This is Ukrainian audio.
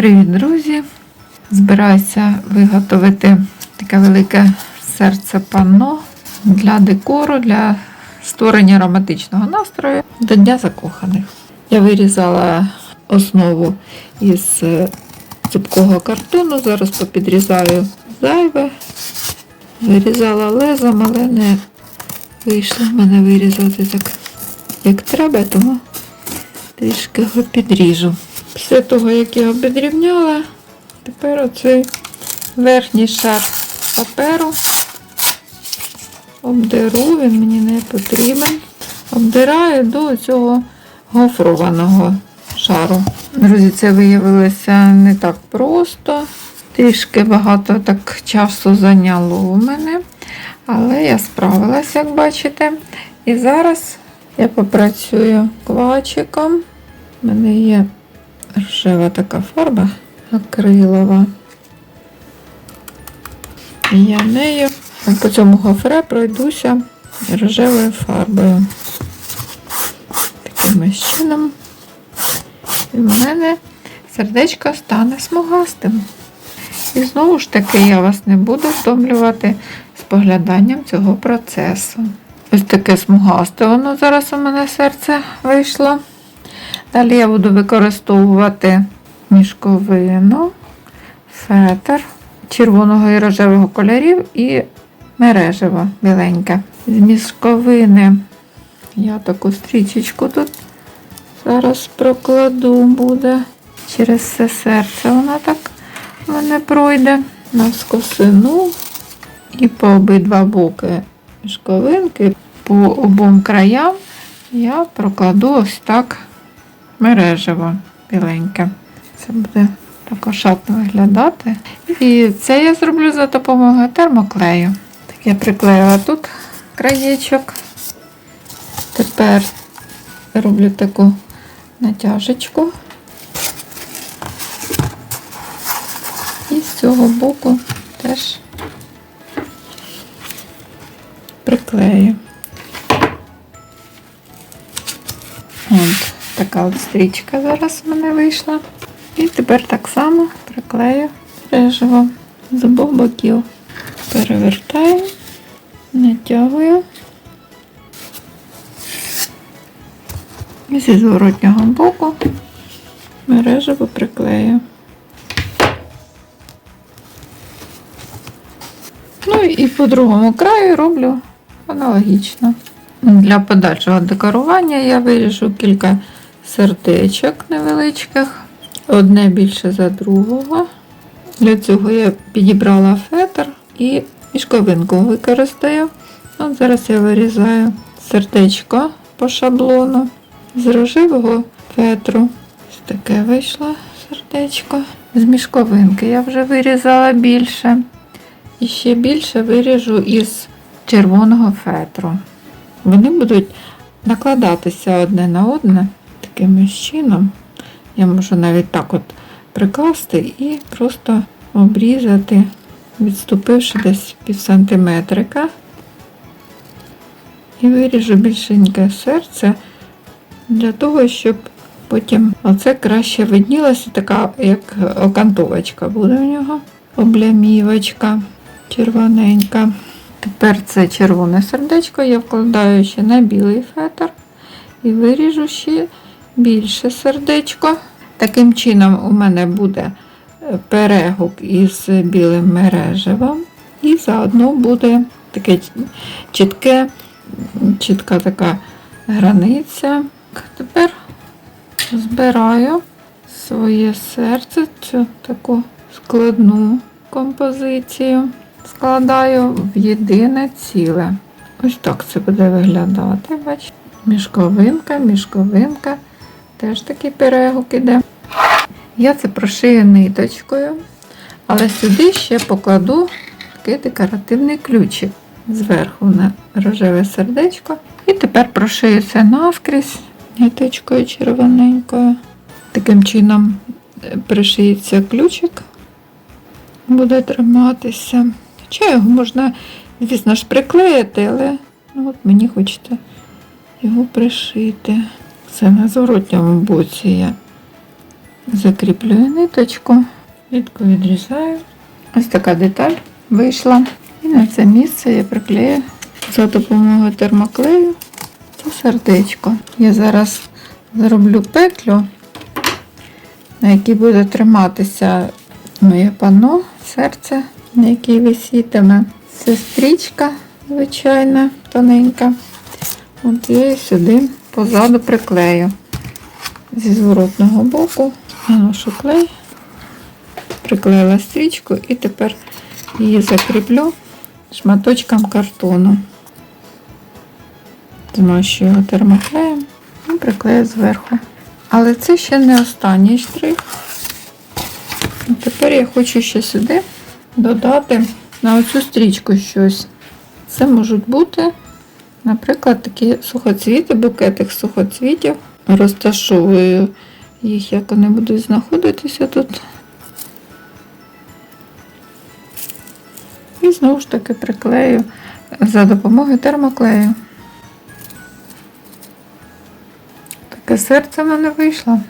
Привіт, друзі! Збираюся виготовити таке велике серце панно для декору, для створення романтичного настрою до Дня закоханих. Я вирізала основу із е, цупкого картону, зараз попідрізаю зайве. Вирізала лезом, але не вийшло в мене вирізати так, як треба, тому трішки його підріжу. Після того, як я його підрівняла, тепер оцей верхній шар паперу обдеру, він мені не потрібен. Обдираю до цього гофрованого шару. Друзі, це виявилося не так просто. Трішки багато так часу зайняло у мене, але я справилась, як бачите. І зараз я попрацюю квачиком. У мене є рожева така фарба акрилова. І я нею по цьому гофре пройдуся рожевою фарбою. Таким чином. І в мене сердечко стане смугастим. І знову ж таки я вас не буду втомлювати спогляданням цього процесу. Ось таке смугасте воно зараз у мене серце вийшло. Далі я буду використовувати мішковину, фетр червоного і рожевого кольорів і мережево біленьке. З мішковини я таку стрічечку тут зараз прокладу буде. Через все серце вона так мене пройде навскосину і по обидва боки мішковинки, по обом краям я прокладу ось так мережево біленьке. Це буде так ошатно виглядати. І це я зроблю за допомогою термоклею. Так я приклеїла тут краєчок. Тепер роблю таку натяжечку. І з цього боку теж приклею. От така от стрічка зараз в мене вийшла. І тепер так само приклею режево з обох боків. Перевертаю, натягую. І зі зворотнього боку мережево приклею. Ну і по другому краю роблю аналогічно. Для подальшого декорування я виріжу кілька сердечок невеличких, одне більше за другого. Для цього я підібрала фетр і мішковинку використаю. От зараз я вирізаю сердечко по шаблону з рожевого фетру. Ось таке вийшло сердечко. З мішковинки я вже вирізала більше. І ще більше виріжу із червоного фетру. Вони будуть накладатися одне на одне таким ось чином. Я можу навіть так от прикласти і просто обрізати, відступивши десь пів сантиметрика. І виріжу більшеньке серце для того, щоб потім оце краще виднілося, така як окантовочка буде в нього, облямівочка червоненька. Тепер це червоне сердечко я вкладаю ще на білий фетр і виріжу ще більше сердечко. Таким чином у мене буде е, перегук із білим мережевом. І заодно буде таке чітке, чітка така границя. Тепер збираю своє серце, цю таку складну композицію складаю в єдине ціле. Ось так це буде виглядати. Бачите? Мішковинка, мішковинка. Теж такий перегук іде. Я це прошию ниточкою, але сюди ще покладу такий декоративний ключик зверху на рожеве сердечко. І тепер прошию це навскрізь ниточкою червоненькою. Таким чином е, пришиється ключик, буде триматися. Хоча його можна, звісно ж, приклеїти, але ну, от мені хочеться його пришити. Це на зворотньому боці я Закріплюю ниточку, нитку відрізаю. Ось така деталь вийшла. І на це місце я приклею за допомогою термоклею це сердечко. Я зараз зроблю петлю, на якій буде триматися моє панно, серце, на якій висітиме. Це стрічка звичайна, тоненька. От я її сюди позаду приклею. Зі зворотного боку наношу клей, приклеїла стрічку і тепер її закріплю шматочком картону. Змащую його термоклеєм і приклею зверху. Але це ще не останній штрих. І Тепер я хочу ще сюди додати на оцю стрічку щось. Це можуть бути, наприклад, такі сухоцвіти, букетик сухоцвітів. Розташовую їх, як вони будуть знаходитися тут. І знову ж таки приклею за допомогою термоклею. Таке серце в мене вийшло.